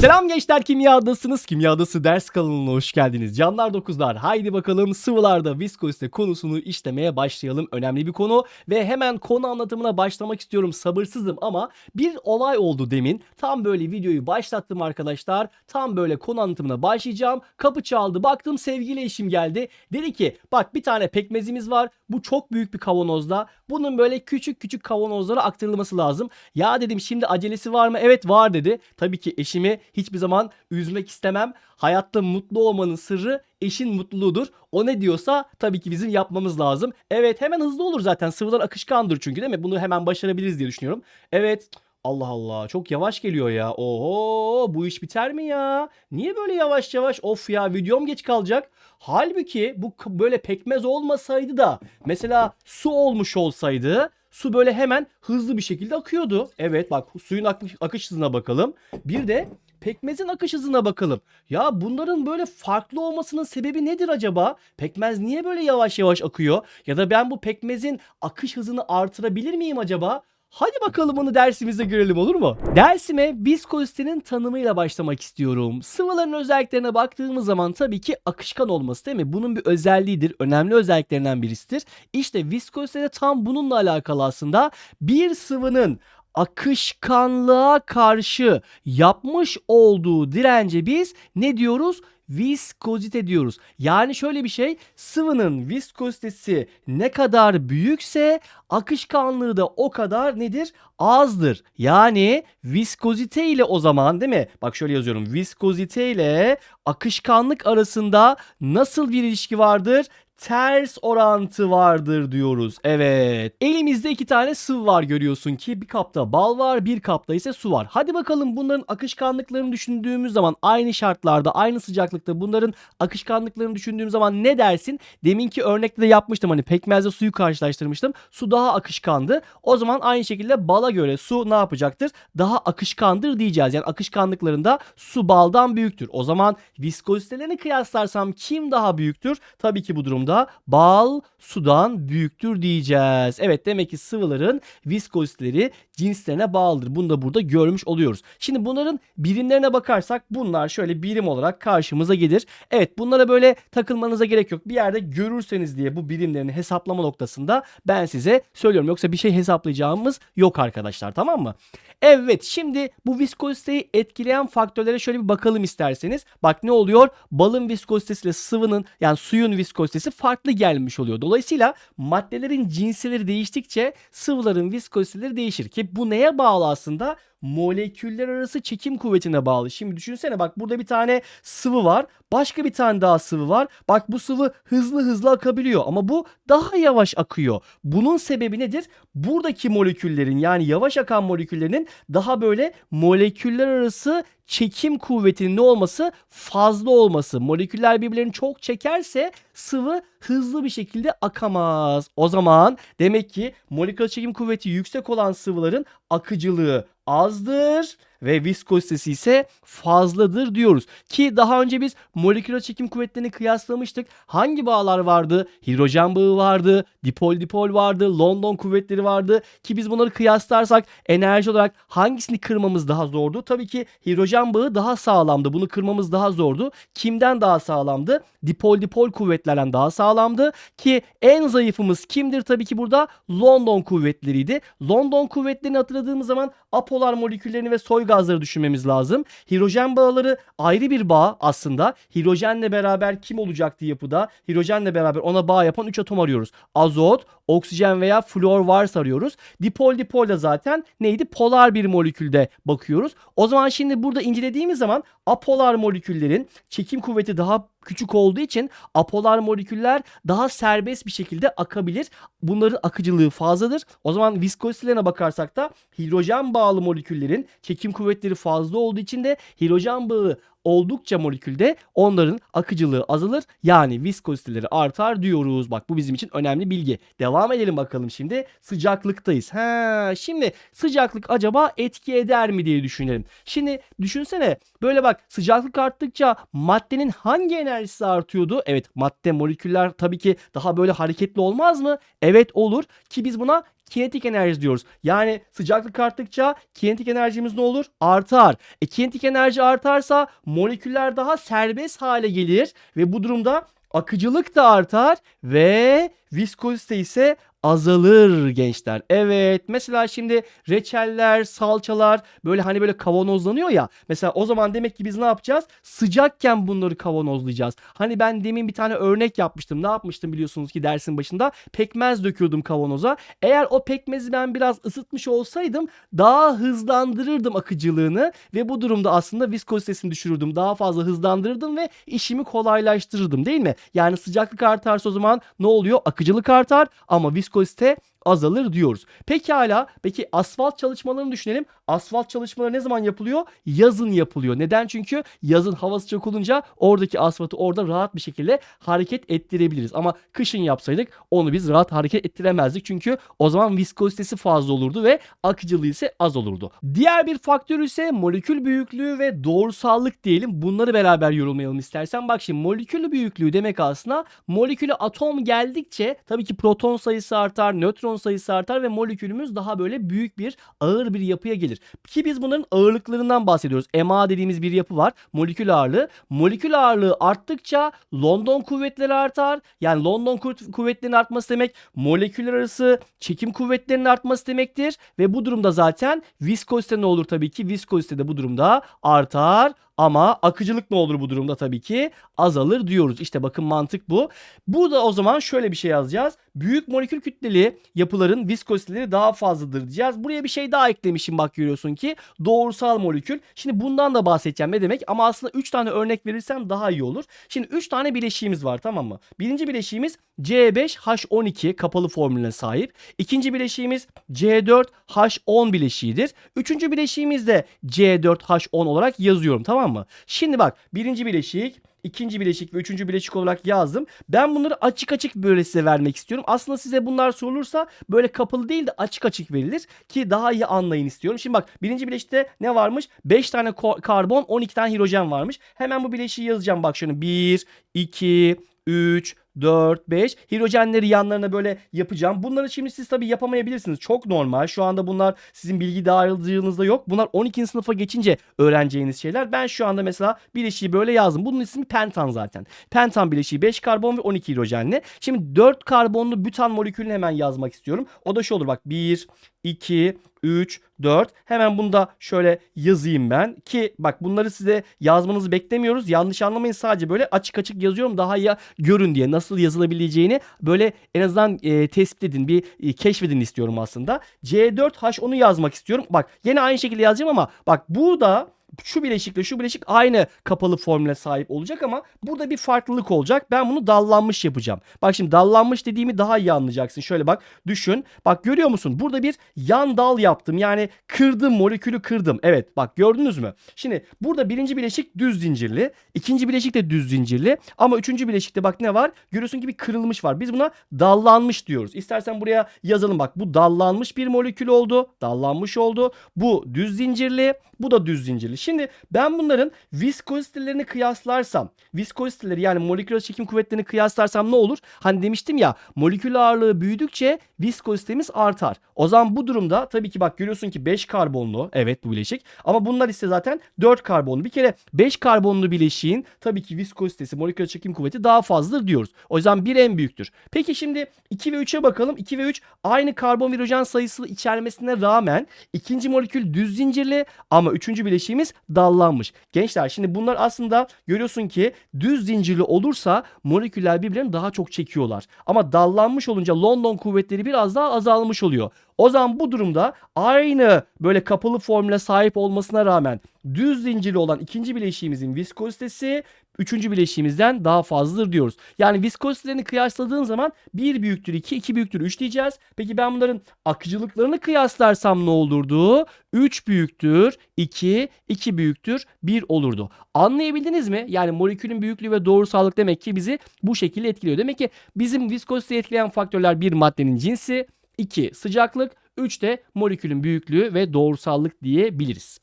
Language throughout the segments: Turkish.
Selam gençler kimyadasınız. Kimyadası ders kanalına hoş geldiniz. Canlar dokuzlar haydi bakalım sıvılarda viskozite konusunu işlemeye başlayalım. Önemli bir konu ve hemen konu anlatımına başlamak istiyorum. Sabırsızım ama bir olay oldu demin. Tam böyle videoyu başlattım arkadaşlar. Tam böyle konu anlatımına başlayacağım. Kapı çaldı baktım sevgili eşim geldi. Dedi ki bak bir tane pekmezimiz var. Bu çok büyük bir kavanozda. Bunun böyle küçük küçük kavanozlara aktarılması lazım. Ya dedim şimdi acelesi var mı? Evet var dedi. Tabii ki eşimi hiçbir zaman üzmek istemem. Hayatta mutlu olmanın sırrı eşin mutluluğudur. O ne diyorsa tabii ki bizim yapmamız lazım. Evet hemen hızlı olur zaten. Sıvılar akışkandır çünkü değil mi? Bunu hemen başarabiliriz diye düşünüyorum. Evet Allah Allah çok yavaş geliyor ya. Oho bu iş biter mi ya? Niye böyle yavaş yavaş? Of ya videom geç kalacak. Halbuki bu böyle pekmez olmasaydı da mesela su olmuş olsaydı su böyle hemen hızlı bir şekilde akıyordu. Evet bak suyun akış, akış hızına bakalım. Bir de pekmezin akış hızına bakalım. Ya bunların böyle farklı olmasının sebebi nedir acaba? Pekmez niye böyle yavaş yavaş akıyor? Ya da ben bu pekmezin akış hızını artırabilir miyim acaba? Hadi bakalım onu dersimizde görelim olur mu? Dersime viskozitenin tanımıyla başlamak istiyorum. Sıvıların özelliklerine baktığımız zaman tabii ki akışkan olması değil mi? Bunun bir özelliğidir. Önemli özelliklerinden birisidir. İşte viskozite de tam bununla alakalı aslında. Bir sıvının akışkanlığa karşı yapmış olduğu dirence biz ne diyoruz? Viskozite diyoruz. Yani şöyle bir şey sıvının viskozitesi ne kadar büyükse akışkanlığı da o kadar nedir? Azdır. Yani viskozite ile o zaman değil mi? Bak şöyle yazıyorum. Viskozite ile akışkanlık arasında nasıl bir ilişki vardır? Ters orantı vardır diyoruz. Evet. Elimizde iki tane sıvı var görüyorsun ki bir kapta bal var bir kapta ise su var. Hadi bakalım bunların akışkanlıklarını düşündüğümüz zaman aynı şartlarda aynı sıcaklıkta bunların akışkanlıklarını düşündüğüm zaman ne dersin? Deminki örnekte de yapmıştım hani pekmezle suyu karşılaştırmıştım. Su daha akışkandı. O zaman aynı şekilde bala göre su ne yapacaktır? Daha akışkandır diyeceğiz. Yani akışkanlıklarında su baldan büyüktür. O zaman viskozitelerini kıyaslarsam kim daha büyüktür? Tabii ki bu durumda bal sudan büyüktür diyeceğiz. Evet demek ki sıvıların viskoziteleri cinslerine bağlıdır. Bunu da burada görmüş oluyoruz. Şimdi bunların birimlerine bakarsak bunlar şöyle birim olarak karşımıza gelir. Evet bunlara böyle takılmanıza gerek yok. Bir yerde görürseniz diye bu birimlerini hesaplama noktasında ben size söylüyorum. Yoksa bir şey hesaplayacağımız yok arkadaşlar tamam mı? Evet şimdi bu viskoziteyi etkileyen faktörlere şöyle bir bakalım isterseniz. Bak ne oluyor? Balın viskozitesiyle sıvının yani suyun viskozitesi farklı gelmiş oluyor. Dolayısıyla maddelerin cinsileri değiştikçe sıvıların viskoziteleri değişir. Ki bu neye bağlı aslında? Moleküller arası çekim kuvvetine bağlı. Şimdi düşünsene bak burada bir tane sıvı var. Başka bir tane daha sıvı var. Bak bu sıvı hızlı hızlı akabiliyor ama bu daha yavaş akıyor. Bunun sebebi nedir? Buradaki moleküllerin yani yavaş akan moleküllerin daha böyle moleküller arası çekim kuvvetinin ne olması? Fazla olması. Moleküller birbirlerini çok çekerse sıvı hızlı bir şekilde akamaz. O zaman demek ki moleküler çekim kuvveti yüksek olan sıvıların akıcılığı azdır ve viskozitesi ise fazladır diyoruz. Ki daha önce biz moleküler çekim kuvvetlerini kıyaslamıştık. Hangi bağlar vardı? Hidrojen bağı vardı, dipol dipol vardı, London kuvvetleri vardı. Ki biz bunları kıyaslarsak enerji olarak hangisini kırmamız daha zordu? Tabii ki hidrojen bağı daha sağlamdı. Bunu kırmamız daha zordu. Kimden daha sağlamdı? Dipol dipol kuvvetlerden daha sağlamdı. Ki en zayıfımız kimdir? Tabii ki burada London kuvvetleriydi. London kuvvetlerini hatırladığımız zaman apolar moleküllerini ve soy gazları düşünmemiz lazım. Hidrojen bağları ayrı bir bağ aslında. Hidrojenle beraber kim olacaktı yapıda? Hidrojenle beraber ona bağ yapan 3 atom arıyoruz. Azot, oksijen veya flor varsa arıyoruz. Dipol dipol da zaten neydi? Polar bir molekülde bakıyoruz. O zaman şimdi burada incelediğimiz zaman apolar moleküllerin çekim kuvveti daha küçük olduğu için apolar moleküller daha serbest bir şekilde akabilir. Bunların akıcılığı fazladır. O zaman viskozitelerine bakarsak da hidrojen bağlı moleküllerin çekim kuvvetleri fazla olduğu için de hidrojen bağı oldukça molekülde onların akıcılığı azalır. Yani viskoziteleri artar diyoruz. Bak bu bizim için önemli bilgi. Devam edelim bakalım şimdi. Sıcaklıktayız. Ha, şimdi sıcaklık acaba etki eder mi diye düşünelim. Şimdi düşünsene böyle bak sıcaklık arttıkça maddenin hangi enerjisi artıyordu? Evet madde moleküller tabii ki daha böyle hareketli olmaz mı? Evet olur ki biz buna kinetik enerji diyoruz. Yani sıcaklık arttıkça kinetik enerjimiz ne olur? Artar. E kinetik enerji artarsa moleküller daha serbest hale gelir ve bu durumda akıcılık da artar ve viskozite ise azalır gençler. Evet mesela şimdi reçeller, salçalar böyle hani böyle kavanozlanıyor ya. Mesela o zaman demek ki biz ne yapacağız? Sıcakken bunları kavanozlayacağız. Hani ben demin bir tane örnek yapmıştım. Ne yapmıştım biliyorsunuz ki dersin başında? Pekmez döküyordum kavanoza. Eğer o pekmezi ben biraz ısıtmış olsaydım daha hızlandırırdım akıcılığını ve bu durumda aslında viskozitesini düşürürdüm. Daha fazla hızlandırırdım ve işimi kolaylaştırırdım değil mi? Yani sıcaklık artarsa o zaman ne oluyor? Akıcılık artar ama viskozite azalır diyoruz. Pekala peki asfalt çalışmalarını düşünelim. Asfalt çalışmaları ne zaman yapılıyor? Yazın yapılıyor. Neden? Çünkü yazın hava sıcak olunca oradaki asfaltı orada rahat bir şekilde hareket ettirebiliriz. Ama kışın yapsaydık onu biz rahat hareket ettiremezdik. Çünkü o zaman viskozitesi fazla olurdu ve akıcılığı ise az olurdu. Diğer bir faktör ise molekül büyüklüğü ve doğrusallık diyelim. Bunları beraber yorumlayalım istersen. Bak şimdi molekül büyüklüğü demek aslında molekülü atom geldikçe tabii ki proton sayısı artar, nötron sayısı artar ve molekülümüz daha böyle büyük bir ağır bir yapıya gelir. Ki biz bunların ağırlıklarından bahsediyoruz. MA dediğimiz bir yapı var. Molekül ağırlığı. Molekül ağırlığı arttıkça London kuvvetleri artar. Yani London kuvvet- kuvvetlerinin artması demek moleküller arası çekim kuvvetlerinin artması demektir. Ve bu durumda zaten viskozite ne olur tabii ki? Viskozite de bu durumda artar. Ama akıcılık ne olur bu durumda tabii ki? Azalır diyoruz. İşte bakın mantık bu. Burada o zaman şöyle bir şey yazacağız. Büyük molekül kütleli yapıların viskoziteleri daha fazladır diyeceğiz. Buraya bir şey daha eklemişim bak görüyorsun ki. Doğrusal molekül. Şimdi bundan da bahsedeceğim ne demek? Ama aslında 3 tane örnek verirsem daha iyi olur. Şimdi 3 tane bileşiğimiz var tamam mı? Birinci bileşiğimiz C5H12 kapalı formülüne sahip. İkinci bileşiğimiz C4H10 bileşiğidir. Üçüncü bileşiğimiz de C4H10 olarak yazıyorum tamam mı? Şimdi bak birinci bileşik, ikinci bileşik ve üçüncü bileşik olarak yazdım. Ben bunları açık açık böyle size vermek istiyorum. Aslında size bunlar sorulursa böyle kapalı değil de açık açık verilir ki daha iyi anlayın istiyorum. Şimdi bak birinci bileşikte ne varmış? 5 tane karbon 12 tane hidrojen varmış. Hemen bu bileşiği yazacağım bak şunu 1, 2, 3, 4, 5 hidrojenleri yanlarına böyle yapacağım. Bunları şimdi siz tabii yapamayabilirsiniz. Çok normal. Şu anda bunlar sizin bilgi dağarcığınızda yok. Bunlar 12. sınıfa geçince öğreneceğiniz şeyler. Ben şu anda mesela bileşiği böyle yazdım. Bunun ismi pentan zaten. Pentan bileşiği 5 karbon ve 12 hidrojenli. Şimdi 4 karbonlu bütan molekülünü hemen yazmak istiyorum. O da şu olur bak 1, 2, 3, 4. Hemen bunu da şöyle yazayım ben. Ki bak bunları size yazmanızı beklemiyoruz. Yanlış anlamayın sadece böyle açık açık yazıyorum daha iyi görün diye. Nasıl yazılabileceğini böyle en azından e, tespit edin. Bir e, keşfedin istiyorum aslında. C4H10'u yazmak istiyorum. Bak yine aynı şekilde yazacağım ama bak bu da şu bileşikle şu bileşik aynı kapalı formüle sahip olacak ama burada bir farklılık olacak. Ben bunu dallanmış yapacağım. Bak şimdi dallanmış dediğimi daha iyi anlayacaksın. Şöyle bak düşün. Bak görüyor musun? Burada bir yan dal yaptım. Yani kırdım molekülü kırdım. Evet bak gördünüz mü? Şimdi burada birinci bileşik düz zincirli. ikinci bileşik de düz zincirli. Ama üçüncü bileşikte bak ne var? Görüyorsun ki bir kırılmış var. Biz buna dallanmış diyoruz. İstersen buraya yazalım bak. Bu dallanmış bir molekül oldu. Dallanmış oldu. Bu düz zincirli. Bu da düz zincirli. Şimdi ben bunların viskozitelerini kıyaslarsam, viskoziteleri yani moleküler çekim kuvvetlerini kıyaslarsam ne olur? Hani demiştim ya molekül ağırlığı büyüdükçe viskozitemiz artar. O zaman bu durumda tabii ki bak görüyorsun ki 5 karbonlu evet bu bileşik ama bunlar ise zaten 4 karbonlu. Bir kere 5 karbonlu bileşiğin tabii ki viskozitesi moleküler çekim kuvveti daha fazladır diyoruz. O yüzden 1 en büyüktür. Peki şimdi 2 ve 3'e bakalım. 2 ve 3 aynı karbon ve hidrojen sayısı içermesine rağmen ikinci molekül düz zincirli ama üçüncü bileşiğimiz dallanmış. Gençler şimdi bunlar aslında görüyorsun ki düz zincirli olursa moleküller birbirlerini daha çok çekiyorlar. Ama dallanmış olunca London kuvvetleri biraz daha azalmış oluyor. O zaman bu durumda aynı böyle kapalı formüle sahip olmasına rağmen düz zincirli olan ikinci bileşiğimizin viskozitesi üçüncü bileşiğimizden daha fazladır diyoruz. Yani viskozitelerini kıyasladığın zaman 1 büyüktür 2, 2 büyüktür 3 diyeceğiz. Peki ben bunların akıcılıklarını kıyaslarsam ne olurdu? 3 büyüktür 2, 2 büyüktür 1 olurdu. Anlayabildiniz mi? Yani molekülün büyüklüğü ve doğrusallık demek ki bizi bu şekilde etkiliyor. Demek ki bizim viskoziteyi etkileyen faktörler bir maddenin cinsi, 2 sıcaklık, 3 de molekülün büyüklüğü ve doğrusallık diyebiliriz.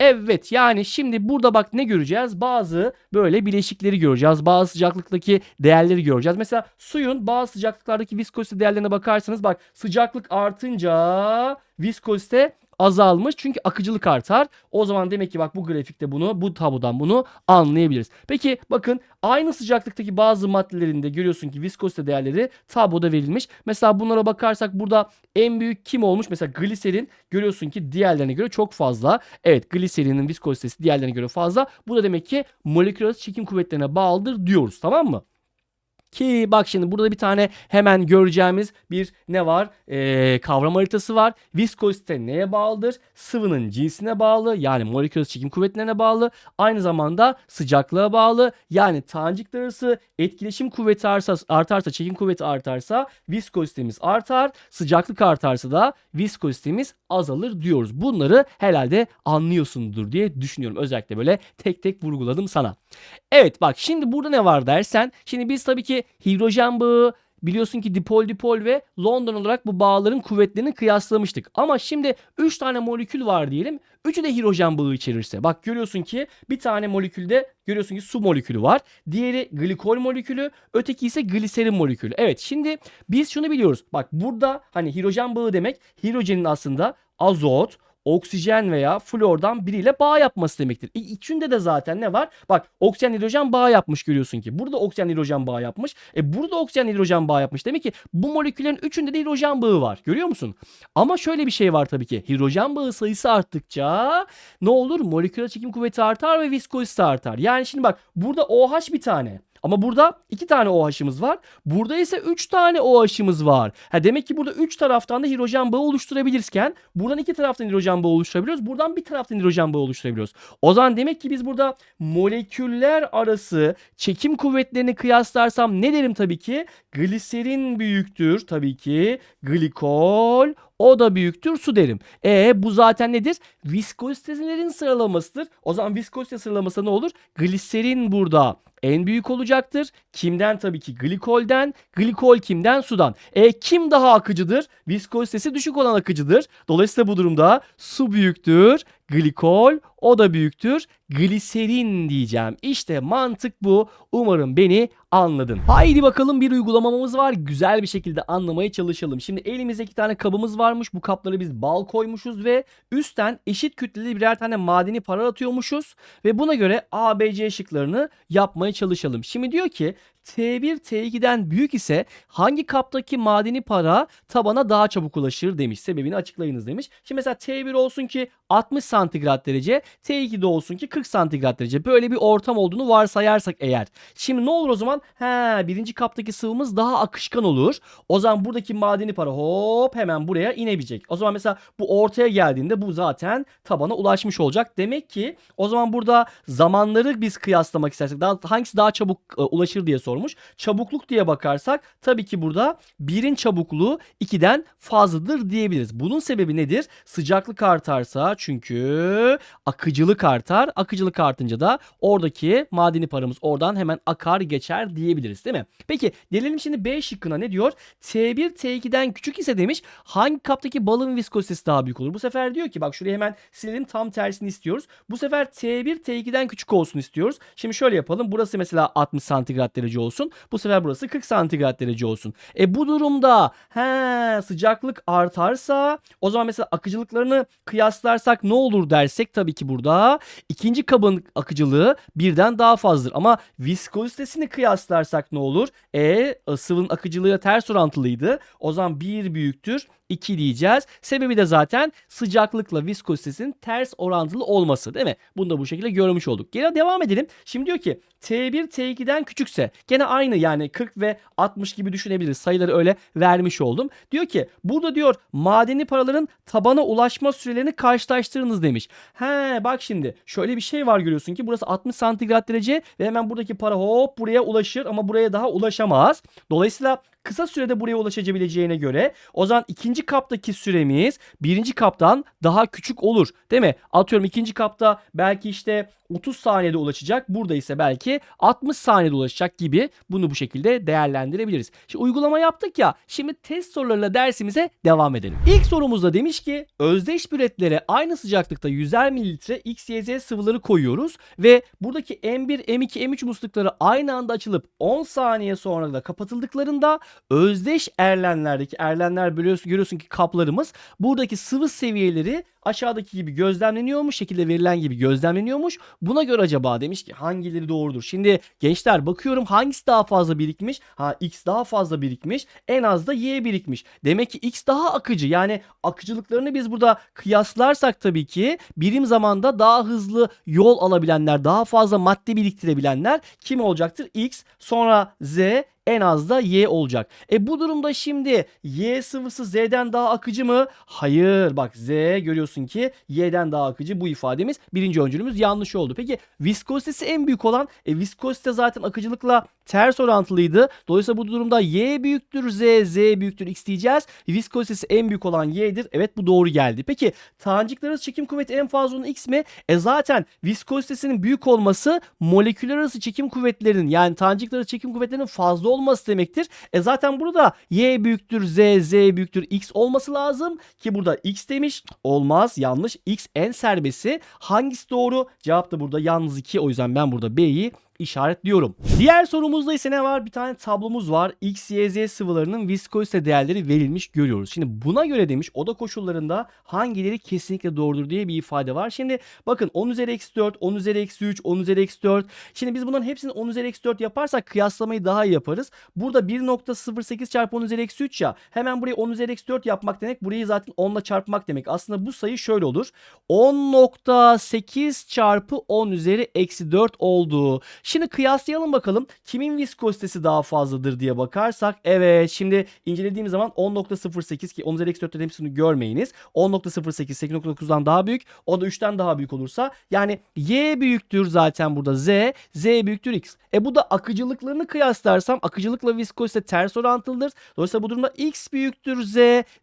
Evet yani şimdi burada bak ne göreceğiz? Bazı böyle bileşikleri göreceğiz. Bazı sıcaklıktaki değerleri göreceğiz. Mesela suyun bazı sıcaklıklardaki viskozite değerlerine bakarsanız bak sıcaklık artınca viskozite azalmış çünkü akıcılık artar. O zaman demek ki bak bu grafikte bunu bu tablodan bunu anlayabiliriz. Peki bakın aynı sıcaklıktaki bazı maddelerinde görüyorsun ki viskozite değerleri tabloda verilmiş. Mesela bunlara bakarsak burada en büyük kim olmuş? Mesela gliserin görüyorsun ki diğerlerine göre çok fazla. Evet gliserinin viskozitesi diğerlerine göre fazla. Bu da demek ki moleküler çekim kuvvetlerine bağlıdır diyoruz tamam mı? Ki bak şimdi burada bir tane hemen göreceğimiz bir ne var? Ee, kavram haritası var. Viskozite neye bağlıdır? Sıvının cinsine bağlı yani moleküler çekim kuvvetlerine bağlı. Aynı zamanda sıcaklığa bağlı. Yani tanecikler arası etkileşim kuvveti artarsa, artarsa çekim kuvveti artarsa viskozitemiz artar. Sıcaklık artarsa da viskozitemiz azalır diyoruz. Bunları herhalde anlıyorsundur diye düşünüyorum. Özellikle böyle tek tek vurguladım sana. Evet bak şimdi burada ne var dersen. Şimdi biz tabii ki hidrojen bağı biliyorsun ki dipol dipol ve London olarak bu bağların kuvvetlerini kıyaslamıştık. Ama şimdi 3 tane molekül var diyelim. Üçü de hidrojen bağı içerirse. Bak görüyorsun ki bir tane molekülde görüyorsun ki su molekülü var. Diğeri glikol molekülü, öteki ise gliserin molekülü. Evet şimdi biz şunu biliyoruz. Bak burada hani hidrojen bağı demek hidrojenin aslında azot, oksijen veya flordan biriyle bağ yapması demektir. E, içinde de zaten ne var? Bak oksijen hidrojen bağ yapmış görüyorsun ki. Burada oksijen hidrojen bağ yapmış. E burada oksijen hidrojen bağ yapmış. Demek ki bu moleküllerin üçünde de hidrojen bağı var. Görüyor musun? Ama şöyle bir şey var tabii ki. Hidrojen bağı sayısı arttıkça ne olur? Moleküler çekim kuvveti artar ve viskozite artar. Yani şimdi bak burada OH bir tane. Ama burada iki tane OH'ımız var. Burada ise üç tane OH'ımız var. Ha demek ki burada üç taraftan da hidrojen bağı oluşturabilirsken buradan iki taraftan hidrojen bağı oluşturabiliyoruz. Buradan bir taraftan hidrojen bağı oluşturabiliyoruz. O zaman demek ki biz burada moleküller arası çekim kuvvetlerini kıyaslarsam ne derim tabii ki? Gliserin büyüktür tabii ki. Glikol o da büyüktür su derim. E bu zaten nedir? Viskozitelerin sıralamasıdır. O zaman viskozite sıralaması ne olur? Gliserin burada en büyük olacaktır. Kimden tabii ki glikolden. Glikol kimden? Sudan. E kim daha akıcıdır? Viskozitesi düşük olan akıcıdır. Dolayısıyla bu durumda su büyüktür. Glikol o da büyüktür. Gliserin diyeceğim. İşte mantık bu. Umarım beni anladın. Haydi bakalım bir uygulamamız var. Güzel bir şekilde anlamaya çalışalım. Şimdi elimizde iki tane kabımız varmış. Bu kaplara biz bal koymuşuz ve üstten eşit kütleli birer tane madeni para atıyormuşuz. Ve buna göre A, B, C şıklarını yapmaya çalışalım. Şimdi diyor ki T1 T2'den büyük ise hangi kaptaki madeni para tabana daha çabuk ulaşır demiş. Sebebini açıklayınız demiş. Şimdi mesela T1 olsun ki 60 santigrat derece, T2'de olsun ki 40 santigrat derece. Böyle bir ortam olduğunu varsayarsak eğer. Şimdi ne olur o zaman? He, birinci kaptaki sıvımız daha akışkan olur. O zaman buradaki madeni para hop hemen buraya inebilecek. O zaman mesela bu ortaya geldiğinde bu zaten tabana ulaşmış olacak. Demek ki o zaman burada zamanları biz kıyaslamak istersek daha, hangisi daha çabuk e, ulaşır diye sormuş. Çabukluk diye bakarsak tabii ki burada birin çabukluğu 2'den fazladır diyebiliriz. Bunun sebebi nedir? Sıcaklık artarsa çünkü akıcılık artar. Akıcılık artınca da oradaki madeni paramız oradan hemen akar geçer diyebiliriz değil mi? Peki gelelim şimdi B şıkkına ne diyor? T1 T2'den küçük ise demiş hangi kaptaki balın viskozitesi daha büyük olur? Bu sefer diyor ki bak şuraya hemen silelim tam tersini istiyoruz. Bu sefer T1 T2'den küçük olsun istiyoruz. Şimdi şöyle yapalım. Burası mesela 60 santigrat derece olsun. Bu sefer burası 40 santigrat derece olsun. E bu durumda he, sıcaklık artarsa o zaman mesela akıcılıklarını kıyaslarsak ne olur dersek tabii ki burada ikinci kabın akıcılığı birden daha fazladır. Ama viskozitesini kıyaslarsak ne olur? E sıvının akıcılığıyla ters orantılıydı. O zaman 1 büyüktür 2 diyeceğiz. Sebebi de zaten sıcaklıkla viskozitesinin ters orantılı olması değil mi? Bunu da bu şekilde görmüş olduk. Gene devam edelim. Şimdi diyor ki T1 T2'den küçükse gene aynı yani 40 ve 60 gibi düşünebiliriz. Sayıları öyle vermiş oldum. Diyor ki burada diyor madeni paraların tabana ulaşma sürelerini karşılaştırınız demiş. He bak şimdi şöyle bir şey var görüyorsun ki burası 60 santigrat derece ve hemen buradaki para hop buraya ulaşır ama buraya daha ulaşamaz. Dolayısıyla kısa sürede buraya ulaşabileceğine göre o zaman ikinci kaptaki süremiz birinci kaptan daha küçük olur. Değil mi? Atıyorum ikinci kapta belki işte 30 saniyede ulaşacak. Burada ise belki 60 saniyede ulaşacak gibi bunu bu şekilde değerlendirebiliriz. Şimdi uygulama yaptık ya. Şimdi test sorularıyla dersimize devam edelim. İlk sorumuzda demiş ki özdeş püretlere aynı sıcaklıkta 100'er mililitre XYZ sıvıları koyuyoruz ve buradaki M1, M2, M3 muslukları aynı anda açılıp 10 saniye sonra da kapatıldıklarında özdeş erlenlerdeki erlenler biliyorsun, görüyorsun ki kaplarımız buradaki sıvı seviyeleri aşağıdaki gibi gözlemleniyormuş şekilde verilen gibi gözlemleniyormuş. Buna göre acaba demiş ki hangileri doğrudur? Şimdi gençler bakıyorum hangisi daha fazla birikmiş? Ha X daha fazla birikmiş. En az da Y birikmiş. Demek ki X daha akıcı. Yani akıcılıklarını biz burada kıyaslarsak tabii ki birim zamanda daha hızlı yol alabilenler, daha fazla madde biriktirebilenler kim olacaktır? X, sonra Z, en az da Y olacak. E bu durumda şimdi Y sıvısı Z'den daha akıcı mı? Hayır. Bak Z görüyorsun ki Y'den daha akıcı. Bu ifademiz birinci öncülümüz yanlış oldu. Peki viskozitesi en büyük olan e, viskozite zaten akıcılıkla ters orantılıydı. Dolayısıyla bu durumda Y büyüktür Z, Z büyüktür X diyeceğiz. Viskozitesi en büyük olan Y'dir. Evet bu doğru geldi. Peki tanecikler arası çekim kuvveti en fazla olan X mi? E zaten viskozitesinin büyük olması moleküller arası çekim kuvvetlerinin yani tanecikler arası çekim kuvvetlerinin fazla olması demektir. E zaten burada Y büyüktür Z, Z büyüktür X olması lazım ki burada X demiş. Olmaz yanlış. X en serbesti. Hangisi doğru? Cevap da burada yalnız 2. O yüzden ben burada B'yi işaretliyorum. Diğer sorumuzda ise ne var? Bir tane tablomuz var. X, Y, Z sıvılarının viskozite değerleri verilmiş görüyoruz. Şimdi buna göre demiş oda koşullarında hangileri kesinlikle doğrudur diye bir ifade var. Şimdi bakın 10 üzeri eksi 4, 10 üzeri eksi 3, 10 üzeri eksi 4. Şimdi biz bunların hepsini 10 üzeri eksi 4 yaparsak kıyaslamayı daha iyi yaparız. Burada 1.08 çarpı 10 üzeri eksi 3 ya. Hemen buraya 10 üzeri eksi 4 yapmak demek. Burayı zaten 10 ile çarpmak demek. Aslında bu sayı şöyle olur. 10.8 çarpı 10 üzeri eksi 4 oldu. Şimdi kıyaslayalım bakalım kimin viskozitesi daha fazladır diye bakarsak. Evet şimdi incelediğimiz zaman 10.08 ki 10 üzeri eksi 4'te hepsini görmeyiniz. 10.08 8.9'dan daha büyük. O da 3'ten daha büyük olursa yani Y büyüktür zaten burada Z. Z büyüktür X. E bu da akıcılıklarını kıyaslarsam akıcılıkla viskozite ters orantılıdır. Dolayısıyla bu durumda X büyüktür Z.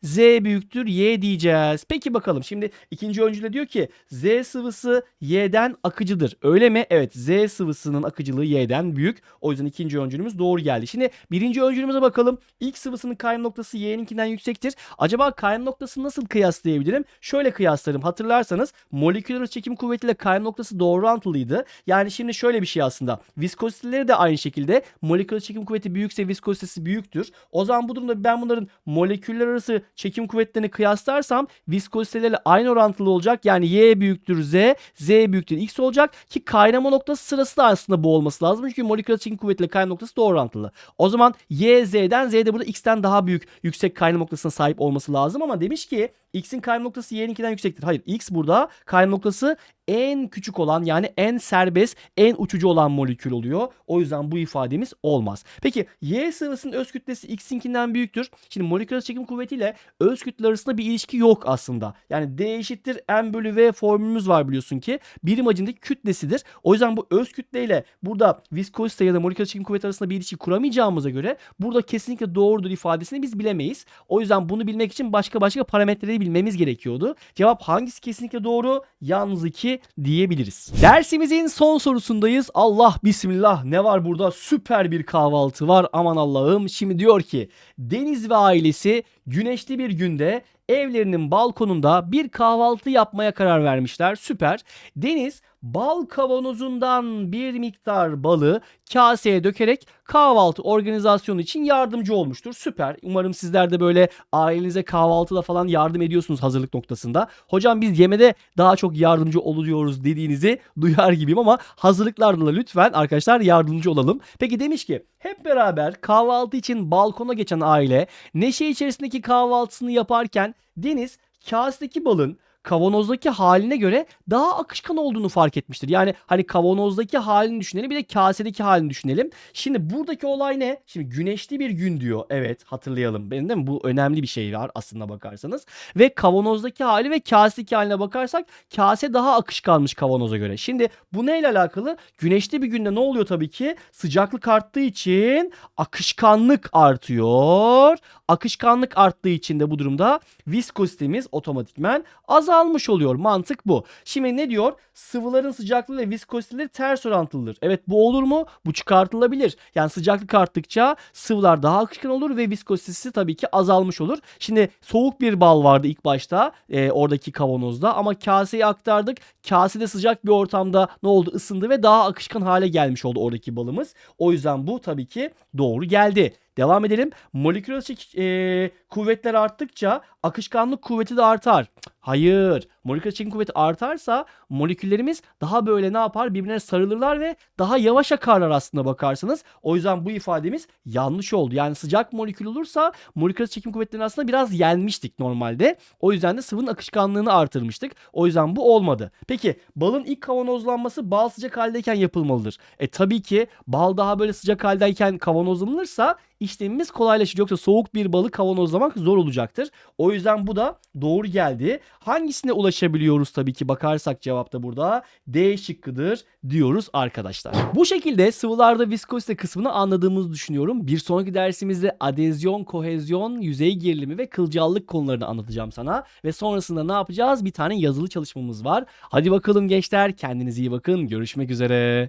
Z büyüktür Y diyeceğiz. Peki bakalım şimdi ikinci öncüle diyor ki Z sıvısı Y'den akıcıdır. Öyle mi? Evet Z sıvısının akıcılığı Y'den büyük. O yüzden ikinci öncülümüz doğru geldi. Şimdi birinci öncülümüze bakalım. X sıvısının kaynama noktası Y'ninkinden yüksektir. Acaba kaynama noktasını nasıl kıyaslayabilirim? Şöyle kıyaslarım. Hatırlarsanız moleküler çekim kuvvetiyle kaynama noktası doğru orantılıydı. Yani şimdi şöyle bir şey aslında. Viskoziteleri de aynı şekilde moleküler çekim kuvveti büyükse viskozitesi büyüktür. O zaman bu durumda ben bunların moleküller arası çekim kuvvetlerini kıyaslarsam viskoziteleriyle aynı orantılı olacak. Yani Y büyüktür Z, Z büyüktür X olacak ki kaynama noktası sırası da aslında bu olması lazım. Çünkü moleküler çekim kuvvetiyle kaynama noktası doğru orantılı. O zaman Y Z'den Z de burada X'ten daha büyük yüksek kaynama noktasına sahip olması lazım ama demiş ki X'in kaynama noktası Y'ninkinden yüksektir. Hayır X burada kaynama noktası en küçük olan yani en serbest, en uçucu olan molekül oluyor. O yüzden bu ifademiz olmaz. Peki Y sıvısının öz kütlesi X'inkinden büyüktür. Şimdi moleküler çekim kuvvetiyle öz kütle arasında bir ilişki yok aslında. Yani D eşittir M bölü V formülümüz var biliyorsun ki. Birim hacimdeki kütlesidir. O yüzden bu öz kütleyle burada viskozite ya da moleküler çekim kuvveti arasında bir ilişki kuramayacağımıza göre burada kesinlikle doğrudur ifadesini biz bilemeyiz. O yüzden bunu bilmek için başka başka parametreleri bilmemiz gerekiyordu. Cevap hangisi kesinlikle doğru? Yalnız 2 diyebiliriz. Dersimizin son sorusundayız. Allah bismillah ne var burada? Süper bir kahvaltı var. Aman Allah'ım. Şimdi diyor ki Deniz ve ailesi güneşli bir günde evlerinin balkonunda bir kahvaltı yapmaya karar vermişler. Süper. Deniz bal kavanozundan bir miktar balı kaseye dökerek kahvaltı organizasyonu için yardımcı olmuştur. Süper. Umarım sizler de böyle ailenize kahvaltıda falan yardım ediyorsunuz hazırlık noktasında. Hocam biz yemede daha çok yardımcı oluyoruz dediğinizi duyar gibiyim ama hazırlıklarda da lütfen arkadaşlar yardımcı olalım. Peki demiş ki hep beraber kahvaltı için balkona geçen aile neşe içerisindeki kahvaltısını yaparken Deniz kasedeki balın kavanozdaki haline göre daha akışkan olduğunu fark etmiştir. Yani hani kavanozdaki halini düşünelim bir de kasedeki halini düşünelim. Şimdi buradaki olay ne? Şimdi güneşli bir gün diyor. Evet hatırlayalım. Benim değil mi? Bu önemli bir şey var aslında bakarsanız. Ve kavanozdaki hali ve kasedeki haline bakarsak kase daha akışkanmış kavanoza göre. Şimdi bu neyle alakalı? Güneşli bir günde ne oluyor tabii ki? Sıcaklık arttığı için akışkanlık artıyor. Akışkanlık arttığı için de bu durumda viskozitemiz otomatikmen azalmış oluyor. Mantık bu. Şimdi ne diyor? Sıvıların sıcaklığı ile viskoziteleri ters orantılıdır. Evet bu olur mu? Bu çıkartılabilir. Yani sıcaklık arttıkça sıvılar daha akışkan olur ve viskozitesi tabii ki azalmış olur. Şimdi soğuk bir bal vardı ilk başta e, oradaki kavanozda ama kaseyi aktardık. Kasede sıcak bir ortamda ne oldu? Isındı ve daha akışkan hale gelmiş oldu oradaki balımız. O yüzden bu tabii ki doğru geldi. Devam edelim. Moleküler e, kuvvetler arttıkça akışkanlık kuvveti de artar. Hayır. Moleküler çekim kuvveti artarsa moleküllerimiz daha böyle ne yapar? Birbirine sarılırlar ve daha yavaş akarlar aslında bakarsanız. O yüzden bu ifademiz yanlış oldu. Yani sıcak molekül olursa moleküler çekim kuvvetlerini aslında biraz yenmiştik normalde. O yüzden de sıvının akışkanlığını artırmıştık. O yüzden bu olmadı. Peki balın ilk kavanozlanması bal sıcak haldeyken yapılmalıdır. E tabii ki bal daha böyle sıcak haldeyken kavanozlanırsa işlemimiz kolaylaşır. Yoksa soğuk bir balı kavanozlamak zor olacaktır. O yüzden bu da doğru geldi. Hangisine ulaşabiliyoruz tabii ki bakarsak cevapta burada D şıkkıdır diyoruz arkadaşlar. Bu şekilde sıvılarda viskozite kısmını anladığımızı düşünüyorum. Bir sonraki dersimizde adezyon, kohezyon, yüzey gerilimi ve kılcallık konularını anlatacağım sana. Ve sonrasında ne yapacağız? Bir tane yazılı çalışmamız var. Hadi bakalım gençler kendinize iyi bakın. Görüşmek üzere.